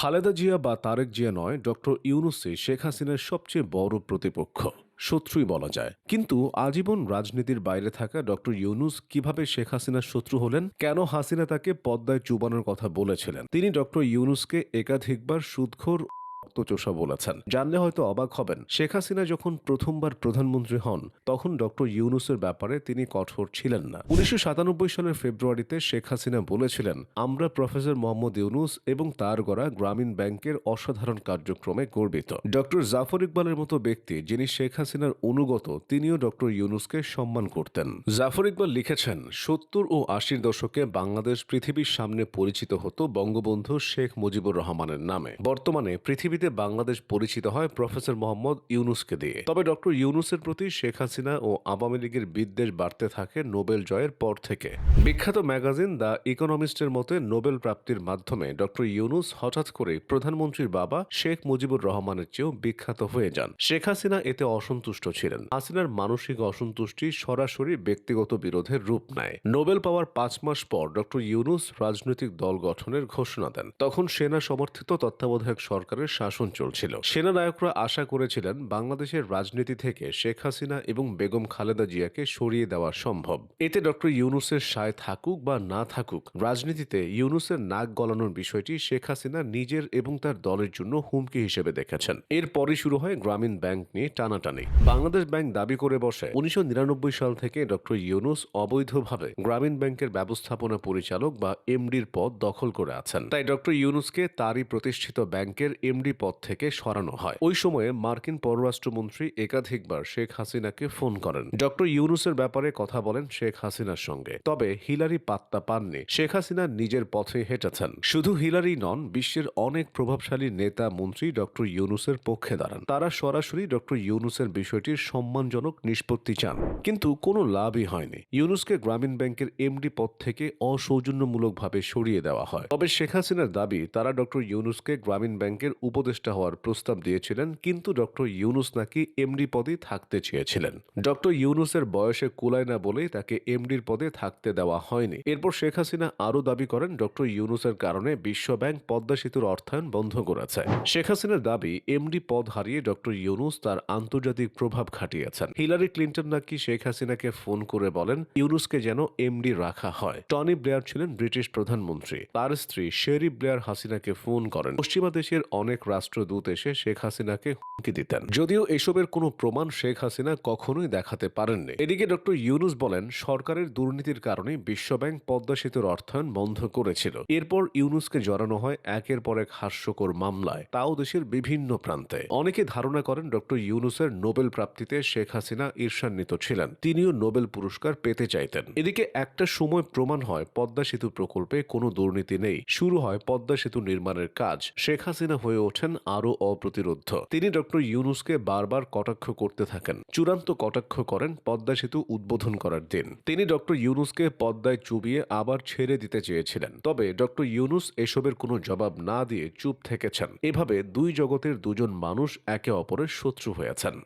খালেদা জিয়া বা তারেক জিয়া নয়, ডক্টর ইউনুসে শেখ হাসিনার সবচেয়ে বড় প্রতিপক্ষ, শত্রুই বলা যায়। কিন্তু আজীবন রাজনীতির বাইরে থাকা ডক্টর ইউনুস কীভাবে শেখ হাসিনার শত্রু হলেন? কেন হাসিনা তাকে পদ্মায় চুবানোর কথা বলেছিলেন? তিনি ডক্টর ইউনুসকে একাধিকবার সুদখোর রক্তচোষা বলেছেন। জানলে হয়তো অবাক হবেন, শেখ হাসিনা যখন প্রথমবার প্রধানমন্ত্রী হন, তখন ডক্টর ইউনুসের ব্যাপারে তিনি কঠোর ছিলেন না। উনিশশো সালের ফেব্রুয়ারিতে শেখ হাসিনা বলেছিলেন, আমরা প্রফেসর মোহাম্মদ ইউনুস এবং তার গড়া গ্রামীণ ব্যাংকের অসাধারণ কার্যক্রমে গর্বিত। ডক্টর জাফর ইকবালের মতো ব্যক্তি যিনি শেখ হাসিনার অনুগত, তিনিও ডক্টর ইউনুসকে সম্মান করতেন। জাফর ইকবাল লিখেছেন, সত্তর ও আশির দশকে বাংলাদেশ পৃথিবীর সামনে পরিচিত হতো বঙ্গবন্ধু শেখ মুজিবুর রহমানের নামে। বর্তমানে পৃথিবীতে বাংলাদেশ পরিচিত হয় প্রফেসর মোহাম্মদ ইউনুসকে দিয়ে। তবে ডক্টর ইউনুসের প্রতি শেখ হাসিনা ও আওয়ামী লীগের বিদ্বেষ বাড়তে থাকে নোবেল জয়ের পর থেকে। বিখ্যাত ম্যাগাজিন দ্য ইকোনমিস্টের মতে নোবেল প্রাপ্তির মাধ্যমে ডক্টর ইউনুস হঠাৎ করে প্রধানমন্ত্রীর বাবা শেখ মুজিবুর রহমানের চেয়েও বিখ্যাত হয়ে যান। শেখ হাসিনা এতে অসন্তুষ্ট ছিলেন। হাসিনার মানসিক অসন্তুষ্টি সরাসরি ব্যক্তিগত বিরোধের রূপ নেয়। নোবেল পাওয়ার পাঁচ মাস পর ডক্টর ইউনুস রাজনৈতিক দল গঠনের ঘোষণা দেন। তখন সেনা সমর্থিত তত্ত্বাবধায়ক সরকারের শাসন চলছিল। সেনানায়করা আশা করেছিলেন বাংলাদেশের রাজনীতি থেকে শেখ হাসিনা এবং বেগম খালেদা জিয়াকে সরিয়ে দেওয়া সম্ভব। এতে ডক্টর ইউনুসের সায় থাকুক বা না থাকুক, রাজনীতিতে ইউনুসের নাক গলানোর বিষয়টি শেখ হাসিনা নিজের এবং তার দলের জন্য হুমকি হিসেবে দেখেছেন। এরপরই শুরু হয় গ্রামীণ ব্যাংক নিয়ে টানাটানি। বাংলাদেশ ব্যাংক দাবি করে বসে, উনিশশো নিরানব্বই সাল থেকে ডক্টর ইউনুস অবৈধভাবে গ্রামীণ ব্যাংকের ব্যবস্থাপনা পরিচালক বা এমডির পদ দখল করে আছেন। তাই ডক্টর ইউনুসকে তারই প্রতিষ্ঠিত ব্যাংকের এমডি পদ থেকে সরানো হয়। ওই সময়ে মার্কিন পররাষ্ট্রমন্ত্রী একাধিকবার শেখ হাসিনাকে ফোন করেন। ডক্টর ইউনুসের ব্যাপারে কথা বলেন শেখ হাসিনার সঙ্গে। তবে হিলারি পাত্তা পাননি। শেখ হাসিনা নিজের পথে হেঁটেছেন। শুধু হিলারি নন, বিশ্বের অনেক প্রভাবশালী নেতা মন্ত্রী ডক্টর ইউনুসের পক্ষে দাঁড়ান। তারা সরাসরি ডক্টর ইউনুসের বিষয়টির সম্মানজনক নিষ্পত্তি চান। কিন্তু কোনো লাভই হয়নি। ইউনুসকে গ্রামীণ ব্যাংকের এমডি পদ থেকে অসৌজন্যমূলকভাবে সরিয়ে দেওয়া হয়। তবে শেখ হাসিনার দাবি, তারা ডক্টর ইউনুসকে গ্রামীণ ব্যাংকের উপদেষ্টা হওয়ার প্রস্তাব দিয়েছিলেন, কিন্তু ডক্টর ইউনুস নাকি এমডি পদে থাকতে চেয়েছিলেন। ডক্টর ইউনুসের বয়সে কুলায় না বলেই তাকে এমডির পদে থাকতে দেওয়া হয়নি। এরপর শেখ হাসিনা আরও দাবি করেন, ডক্টর ইউনুসের কারণে বিশ্ব ব্যাংক পদ্মা সেতুর অর্থায়ন বন্ধ করেছে। শেখ হাসিনার দাবি, এমডি পদ হারিয়ে ডক্টর ইউনুস তার আন্তর্জাতিক প্রভাব খাটিয়েছেন। হিলারি ক্লিন্টন নাকি শেখ হাসিনাকে ফোন করে বলেন, ইউনুসকে যেন এমডি রাখা হয়। টনি ব্লেয়ার ছিলেন ব্রিটিশ প্রধানমন্ত্রী। তার স্ত্রী শেরি ব্লেয়ার হাসিনাকে ফোন করেন। পশ্চিমা দেশের অনেক রাষ্ট্রদূত এসে শেখ হাসিনাকে হুমকি দিতেন। যদিও এসবের কোনো প্রমাণ শেখ হাসিনা কখনোই দেখাতে পারেননি। এদিকে ডক্টর ইউনুস বলেন, সরকারের দুর্নীতির কারণে বিশ্বব্যাংক পদ্মা সেতুর অর্থায়ন বন্ধ করেছিল। এরপর ইউনুসকে জড়ানো হয় একের পর এক হাস্যকর মামলায়, তাও দেশের বিভিন্ন প্রান্তে। অনেকে ধারণা করেন ডক্টর ইউনুসের নোবেল প্রাপ্তিতে শেখ হাসিনা ঈর্ষান্বিত ছিলেন। তিনিও নোবেল পুরস্কার পেতে চাইতেন। এদিকে একটা সময় প্রমাণ হয়, পদ্মা সেতু প্রকল্পে কোনো দুর্নীতি নেই। শুরু হয় পদ্মা সেতু নির্মাণের কাজ। শেখ হাসিনা হয়ে ওঠেন আরও অপ্রতিরোধ তিনি ডক্টর ইউনুসকে বারবার কটাক্ষ করতে থাকেন। চূড়ান্ত কটাক্ষ করেন পদ্মা সেতু উদ্বোধন করার দিন। তিনি ডক্টর ইউনুসকে পদ্মায় চুবিয়ে আবার ছেড়ে দিতে চেয়েছিলেন। তবে ডক্টর ইউনুস এসবের কোনো জবাব না দিয়ে চুপ থেকেছেন। এভাবে দুই জগতের দুজন মানুষ একে অপরের শত্রু হয়েছেন